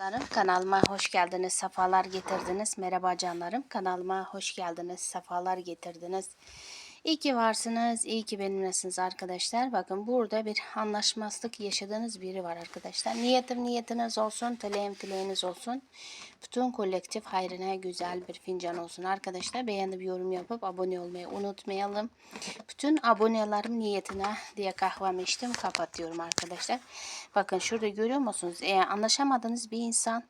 Canlarım kanalıma hoş geldiniz, sefalar getirdiniz. Merhaba canlarım, kanalıma hoş geldiniz, sefalar getirdiniz. İyi ki varsınız, iyi ki benimlesiniz arkadaşlar. Bakın burada bir anlaşmazlık yaşadığınız biri var arkadaşlar. Niyetim niyetiniz olsun, dileğim dileğiniz olsun. Bütün kolektif hayrına güzel bir fincan olsun arkadaşlar. Beğenip yorum yapıp abone olmayı unutmayalım. Bütün abonelerim niyetine diye kahvemi içtim kapatıyorum arkadaşlar. Bakın şurada görüyor musunuz? Eğer anlaşamadığınız bir insan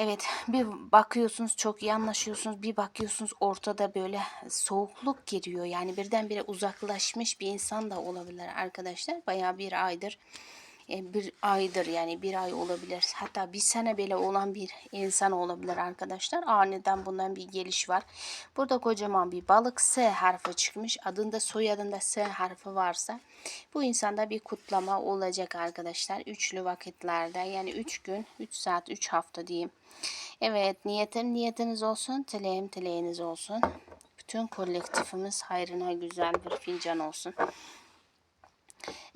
Evet bir bakıyorsunuz çok iyi anlaşıyorsunuz bir bakıyorsunuz ortada böyle soğukluk giriyor. Yani birdenbire uzaklaşmış bir insan da olabilir arkadaşlar. Bayağı bir aydır bir aydır yani bir ay olabilir. Hatta bir sene bile olan bir insan olabilir arkadaşlar. Aniden bundan bir geliş var. Burada kocaman bir balık S harfi çıkmış. Adında soyadında S harfi varsa bu insanda bir kutlama olacak arkadaşlar. Üçlü vakitlerde yani 3 gün 3 saat 3 hafta diyeyim. Evet niyetim niyetiniz olsun dileğim dileğiniz olsun. Bütün kolektifimiz hayrına güzel bir fincan olsun.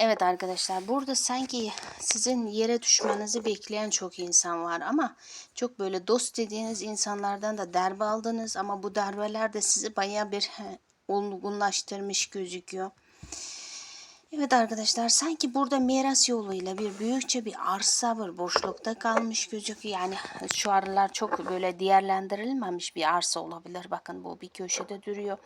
Evet arkadaşlar burada sanki sizin yere düşmenizi bekleyen çok insan var ama çok böyle dost dediğiniz insanlardan da darbe aldınız ama bu darbeler de sizi baya bir olgunlaştırmış gözüküyor. Evet arkadaşlar sanki burada miras yoluyla bir büyükçe bir arsa var boşlukta kalmış gözüküyor. Yani şu aralar çok böyle değerlendirilmemiş bir arsa olabilir. Bakın bu bir köşede duruyor.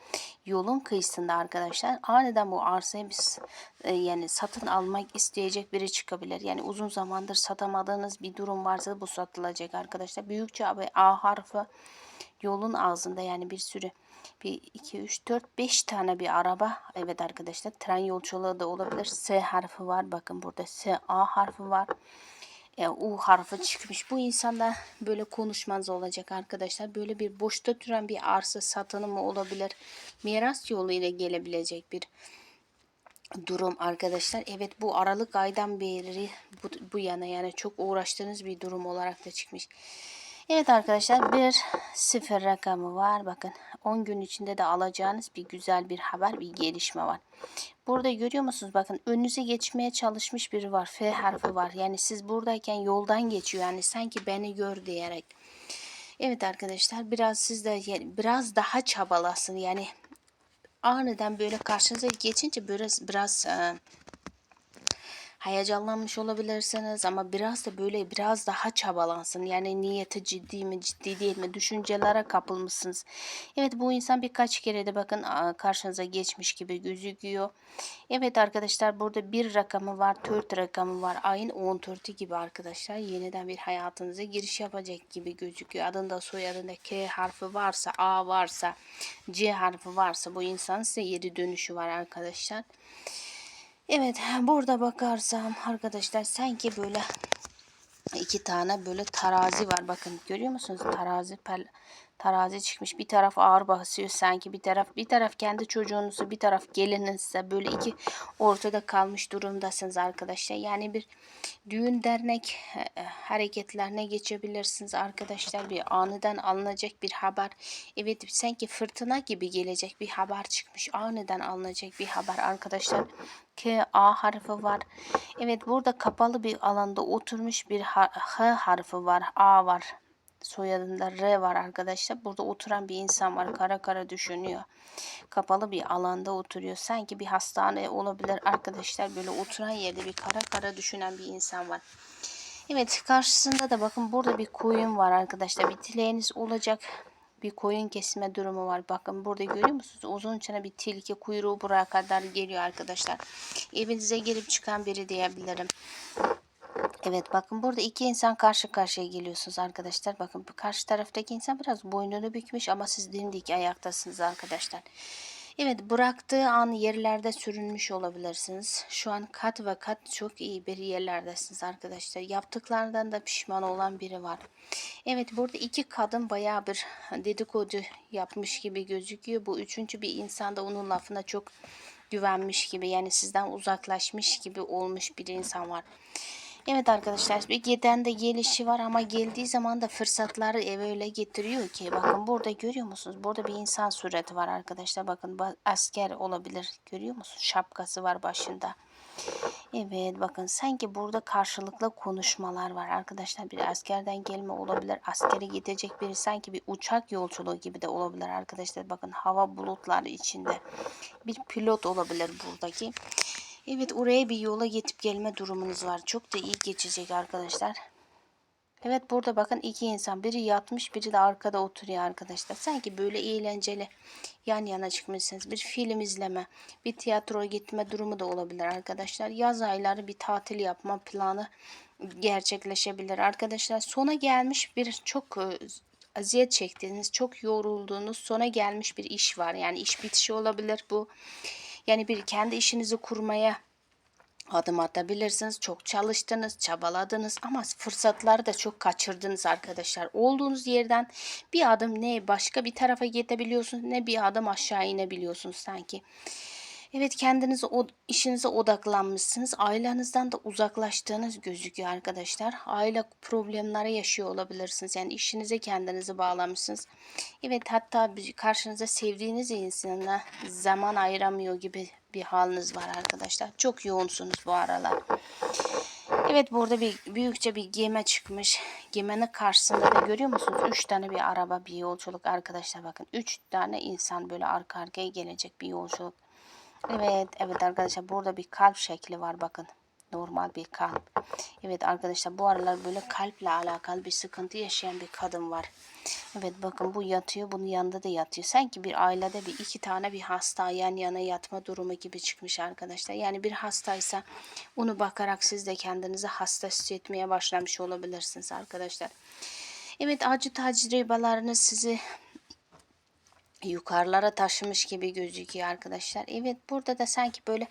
Yolun kıyısında arkadaşlar aniden bu arsayı biz e, yani satın almak isteyecek biri çıkabilir. Yani uzun zamandır satamadığınız bir durum varsa bu satılacak arkadaşlar. Büyükçe A harfi yolun ağzında yani bir sürü bir 2 3 4 5 tane bir araba. Evet arkadaşlar tren yolculuğu da olabilir. S harfi var. Bakın burada S A harfi var. E, U harfi çıkmış. Bu insanda böyle konuşmanız olacak arkadaşlar. Böyle bir boşta duran bir arsa satını mı olabilir? Miras yoluyla gelebilecek bir durum arkadaşlar. Evet bu Aralık aydan beri bu, bu yana yani çok uğraştığınız bir durum olarak da çıkmış. Evet arkadaşlar bir sıfır rakamı var. Bakın 10 gün içinde de alacağınız bir güzel bir haber, bir gelişme var. Burada görüyor musunuz? Bakın önünüze geçmeye çalışmış biri var. F harfi var. Yani siz buradayken yoldan geçiyor. Yani sanki beni gör diyerek. Evet arkadaşlar biraz siz de biraz daha çabalasın. Yani aniden böyle karşınıza geçince biraz biraz e, heyecanlanmış olabilirsiniz ama biraz da böyle biraz daha çabalansın. Yani niyeti ciddi mi ciddi değil mi düşüncelere kapılmışsınız. Evet bu insan birkaç kere de bakın karşınıza geçmiş gibi gözüküyor. Evet arkadaşlar burada bir rakamı var, dört rakamı var. Ayın 14'ü gibi arkadaşlar yeniden bir hayatınıza giriş yapacak gibi gözüküyor. Adında soyadında K harfi varsa, A varsa, C harfi varsa bu insan size yeri dönüşü var arkadaşlar. Evet burada bakarsam arkadaşlar sanki böyle iki tane böyle tarazi var. Bakın görüyor musunuz? Tarazi tarazi çıkmış. Bir taraf ağır basıyor sanki bir taraf bir taraf kendi çocuğunuzu bir taraf gelininizse böyle iki ortada kalmış durumdasınız arkadaşlar. Yani bir düğün dernek e, hareketlerine geçebilirsiniz arkadaşlar. Bir aniden alınacak bir haber. Evet sanki fırtına gibi gelecek bir haber çıkmış. Aniden alınacak bir haber arkadaşlar. K, A harfi var. Evet burada kapalı bir alanda oturmuş bir H harfi var. A var soyadında R var arkadaşlar. Burada oturan bir insan var. Kara kara düşünüyor. Kapalı bir alanda oturuyor. Sanki bir hastane olabilir arkadaşlar. Böyle oturan yerde bir kara kara düşünen bir insan var. Evet karşısında da bakın burada bir koyun var arkadaşlar. Bir dileğiniz olacak bir koyun kesme durumu var. Bakın burada görüyor musunuz? Uzun çene bir tilki kuyruğu buraya kadar geliyor arkadaşlar. Evinize girip çıkan biri diyebilirim. Evet bakın burada iki insan karşı karşıya geliyorsunuz arkadaşlar. Bakın karşı taraftaki insan biraz boynunu bükmüş ama siz dimdik ayaktasınız arkadaşlar. Evet bıraktığı an yerlerde sürünmüş olabilirsiniz. Şu an kat ve kat çok iyi bir yerlerdesiniz arkadaşlar. Yaptıklarından da pişman olan biri var. Evet burada iki kadın bayağı bir dedikodu yapmış gibi gözüküyor. Bu üçüncü bir insan da onun lafına çok güvenmiş gibi yani sizden uzaklaşmış gibi olmuş bir insan var. Evet arkadaşlar bir giden de gelişi var ama geldiği zaman da fırsatları eve öyle getiriyor ki bakın burada görüyor musunuz? Burada bir insan sureti var arkadaşlar. Bakın asker olabilir. Görüyor musunuz? Şapkası var başında. Evet bakın sanki burada karşılıklı konuşmalar var arkadaşlar. Bir askerden gelme olabilir. Askere gidecek biri sanki bir uçak yolculuğu gibi de olabilir arkadaşlar. Bakın hava bulutları içinde. Bir pilot olabilir buradaki. Evet oraya bir yola gidip gelme durumunuz var. Çok da iyi geçecek arkadaşlar. Evet burada bakın iki insan. Biri yatmış biri de arkada oturuyor arkadaşlar. Sanki böyle eğlenceli yan yana çıkmışsınız. Bir film izleme, bir tiyatroya gitme durumu da olabilir arkadaşlar. Yaz ayları bir tatil yapma planı gerçekleşebilir arkadaşlar. Sona gelmiş bir çok e, aziyet çektiğiniz, çok yorulduğunuz, sona gelmiş bir iş var. Yani iş bitişi olabilir bu. Yani bir kendi işinizi kurmaya adım atabilirsiniz. Çok çalıştınız, çabaladınız ama fırsatları da çok kaçırdınız arkadaşlar. Olduğunuz yerden bir adım ne başka bir tarafa gidebiliyorsunuz ne bir adım aşağı inebiliyorsunuz sanki. Evet kendinize o işinize odaklanmışsınız. Ailenizden de uzaklaştığınız gözüküyor arkadaşlar. Aile problemleri yaşıyor olabilirsiniz. Yani işinize kendinizi bağlamışsınız. Evet hatta karşınıza sevdiğiniz insana zaman ayıramıyor gibi bir haliniz var arkadaşlar. Çok yoğunsunuz bu aralar. Evet burada bir büyükçe bir gemi çıkmış. Geminin karşısında da görüyor musunuz? Üç tane bir araba bir yolculuk arkadaşlar bakın. Üç tane insan böyle arka arkaya gelecek bir yolculuk. Evet evet arkadaşlar burada bir kalp şekli var bakın. Normal bir kalp. Evet arkadaşlar bu aralar böyle kalple alakalı bir sıkıntı yaşayan bir kadın var. Evet bakın bu yatıyor bunun yanında da yatıyor. Sanki bir ailede bir iki tane bir hasta yan yana yatma durumu gibi çıkmış arkadaşlar. Yani bir hastaysa onu bakarak siz de kendinizi hasta hissetmeye başlamış olabilirsiniz arkadaşlar. Evet acı tecrübeleriniz sizi yukarılara taşımış gibi gözüküyor arkadaşlar. Evet burada da sanki böyle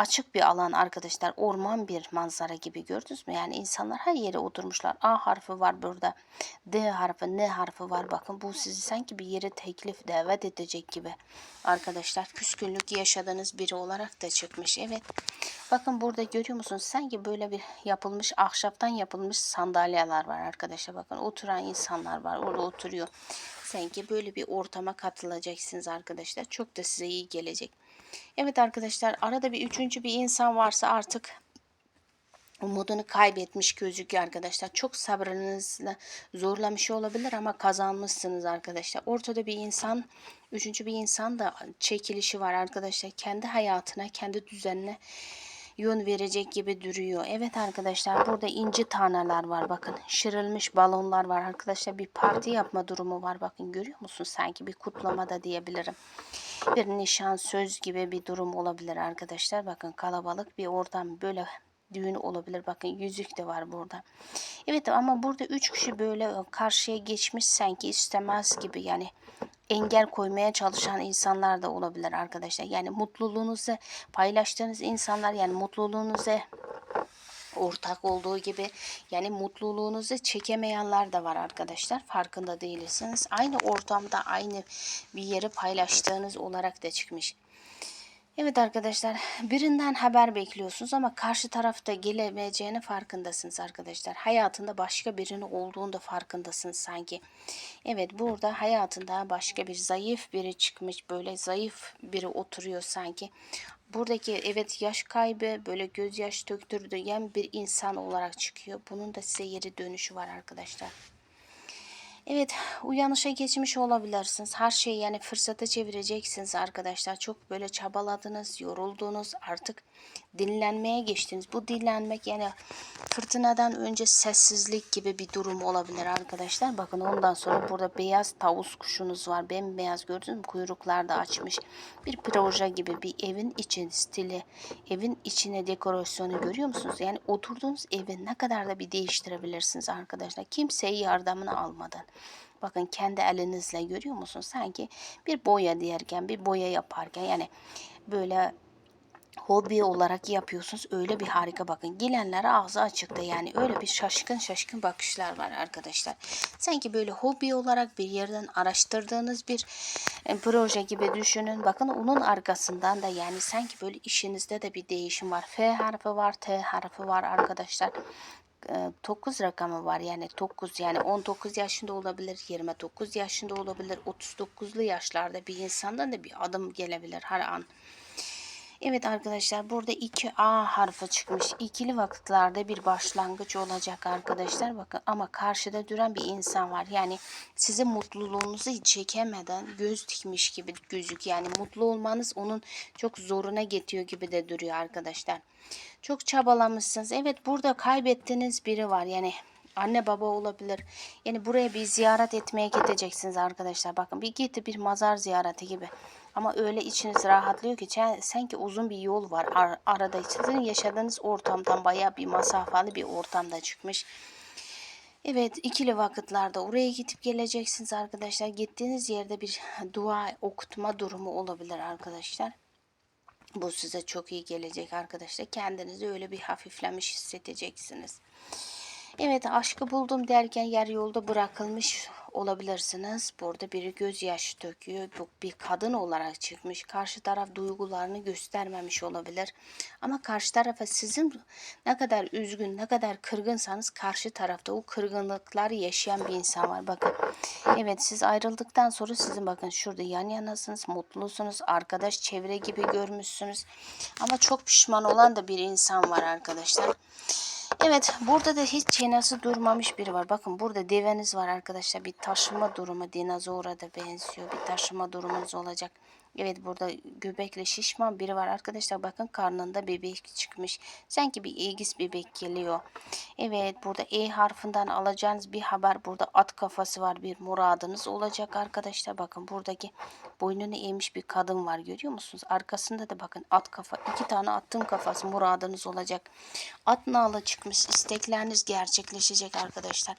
açık bir alan arkadaşlar. Orman bir manzara gibi gördünüz mü? Yani insanlar her yere oturmuşlar. A harfi var burada. D harfi, N harfi var. Bakın bu sizi sanki bir yere teklif, davet edecek gibi. Arkadaşlar küskünlük yaşadığınız biri olarak da çıkmış. Evet. Bakın burada görüyor musunuz? Sanki böyle bir yapılmış, ahşaptan yapılmış sandalyeler var arkadaşlar. Bakın oturan insanlar var. Orada oturuyor. Sanki böyle bir ortama katılacaksınız arkadaşlar. Çok da size iyi gelecek. Evet arkadaşlar arada bir üçüncü bir insan varsa artık umudunu kaybetmiş gözüküyor arkadaşlar. Çok sabrınızla zorlamış olabilir ama kazanmışsınız arkadaşlar. Ortada bir insan, üçüncü bir insan da çekilişi var arkadaşlar. Kendi hayatına, kendi düzenine yön verecek gibi duruyor. Evet arkadaşlar burada inci taneler var bakın. Şırılmış balonlar var arkadaşlar. Bir parti yapma durumu var bakın görüyor musun? Sanki bir kutlama da diyebilirim. Bir nişan söz gibi bir durum olabilir arkadaşlar. Bakın kalabalık bir ortam böyle düğün olabilir. Bakın yüzük de var burada. Evet ama burada üç kişi böyle karşıya geçmiş sanki istemez gibi yani engel koymaya çalışan insanlar da olabilir arkadaşlar. Yani mutluluğunuzu paylaştığınız insanlar yani mutluluğunuza ortak olduğu gibi yani mutluluğunuzu çekemeyenler de var arkadaşlar. Farkında değilsiniz. Aynı ortamda aynı bir yeri paylaştığınız olarak da çıkmış. Evet arkadaşlar birinden haber bekliyorsunuz ama karşı tarafta gelemeyeceğini farkındasınız arkadaşlar. Hayatında başka birinin olduğunda farkındasınız sanki. Evet burada hayatında başka bir zayıf biri çıkmış böyle zayıf biri oturuyor sanki. Buradaki evet yaş kaybı böyle gözyaş döktürdüğün bir insan olarak çıkıyor. Bunun da size yeri dönüşü var arkadaşlar. Evet uyanışa geçmiş olabilirsiniz. Her şeyi yani fırsata çevireceksiniz arkadaşlar. Çok böyle çabaladınız, yoruldunuz. Artık dinlenmeye geçtiniz. Bu dinlenmek yani fırtınadan önce sessizlik gibi bir durum olabilir arkadaşlar. Bakın ondan sonra burada beyaz tavus kuşunuz var. Bembeyaz gördünüz mü? Kuyruklar da açmış. Bir proje gibi bir evin için stili, evin içine dekorasyonu görüyor musunuz? Yani oturduğunuz evi ne kadar da bir değiştirebilirsiniz arkadaşlar. Kimseyi yardımını almadan. Bakın kendi elinizle görüyor musunuz? Sanki bir boya diyerken, bir boya yaparken yani böyle hobi olarak yapıyorsunuz. Öyle bir harika bakın. Gelenlere ağzı açıkta yani öyle bir şaşkın şaşkın bakışlar var arkadaşlar. Sanki böyle hobi olarak bir yerden araştırdığınız bir e, proje gibi düşünün. Bakın onun arkasından da yani sanki böyle işinizde de bir değişim var. F harfi var, T harfi var arkadaşlar. 9 rakamı var. Yani 9 yani 19 yaşında olabilir 29 yaşında olabilir 39'lu yaşlarda bir insandan da bir adım gelebilir her an Evet arkadaşlar burada 2A harfi çıkmış. İkili vakitlerde bir başlangıç olacak arkadaşlar. Bakın ama karşıda duran bir insan var. Yani sizin mutluluğunuzu çekemeden göz dikmiş gibi gözük. Yani mutlu olmanız onun çok zoruna getiriyor gibi de duruyor arkadaşlar. Çok çabalamışsınız. Evet burada kaybettiğiniz biri var. Yani anne baba olabilir. Yani buraya bir ziyaret etmeye gideceksiniz arkadaşlar. Bakın bir gitti bir mazar ziyareti gibi. Ama öyle içiniz rahatlıyor ki sanki uzun bir yol var ar- arada. Sizin yaşadığınız ortamdan bayağı bir mesafalı bir ortamda çıkmış. Evet ikili vakitlerde oraya gidip geleceksiniz arkadaşlar. Gittiğiniz yerde bir dua okutma durumu olabilir arkadaşlar. Bu size çok iyi gelecek arkadaşlar. Kendinizi öyle bir hafiflemiş hissedeceksiniz. Evet aşkı buldum derken yer yolda bırakılmış olabilirsiniz. Burada biri gözyaşı döküyor. Bu bir kadın olarak çıkmış. Karşı taraf duygularını göstermemiş olabilir. Ama karşı tarafa sizin ne kadar üzgün, ne kadar kırgınsanız karşı tarafta o kırgınlıkları yaşayan bir insan var. Bakın. Evet siz ayrıldıktan sonra sizin bakın şurada yan yanasınız, mutlusunuz, arkadaş çevre gibi görmüşsünüz. Ama çok pişman olan da bir insan var arkadaşlar. Evet burada da hiç çenesi durmamış biri var. Bakın burada deveniz var arkadaşlar. Bir taşıma durumu dinozora da benziyor. Bir taşıma durumunuz olacak. Evet burada göbekli şişman biri var arkadaşlar. Bakın karnında bebek çıkmış. Sanki bir ilgis bebek geliyor. Evet burada E harfinden alacağınız bir haber. Burada at kafası var. Bir muradınız olacak arkadaşlar. Bakın buradaki boynunu eğmiş bir kadın var. Görüyor musunuz? Arkasında da bakın at kafa. iki tane attın kafası muradınız olacak. At nalı çıkmış. istekleriniz gerçekleşecek arkadaşlar.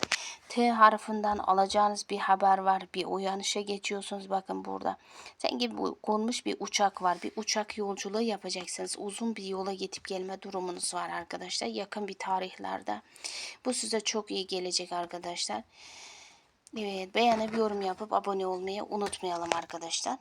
T harfinden alacağınız bir haber var. Bir uyanışa geçiyorsunuz. Bakın burada. Sanki bu konmuş bir uçak var. Bir uçak yolculuğu yapacaksınız. Uzun bir yola gidip gelme durumunuz var arkadaşlar. Yakın bir tarihlerde. Bu size çok iyi gelecek arkadaşlar. Evet beğenip yorum yapıp abone olmayı unutmayalım arkadaşlar.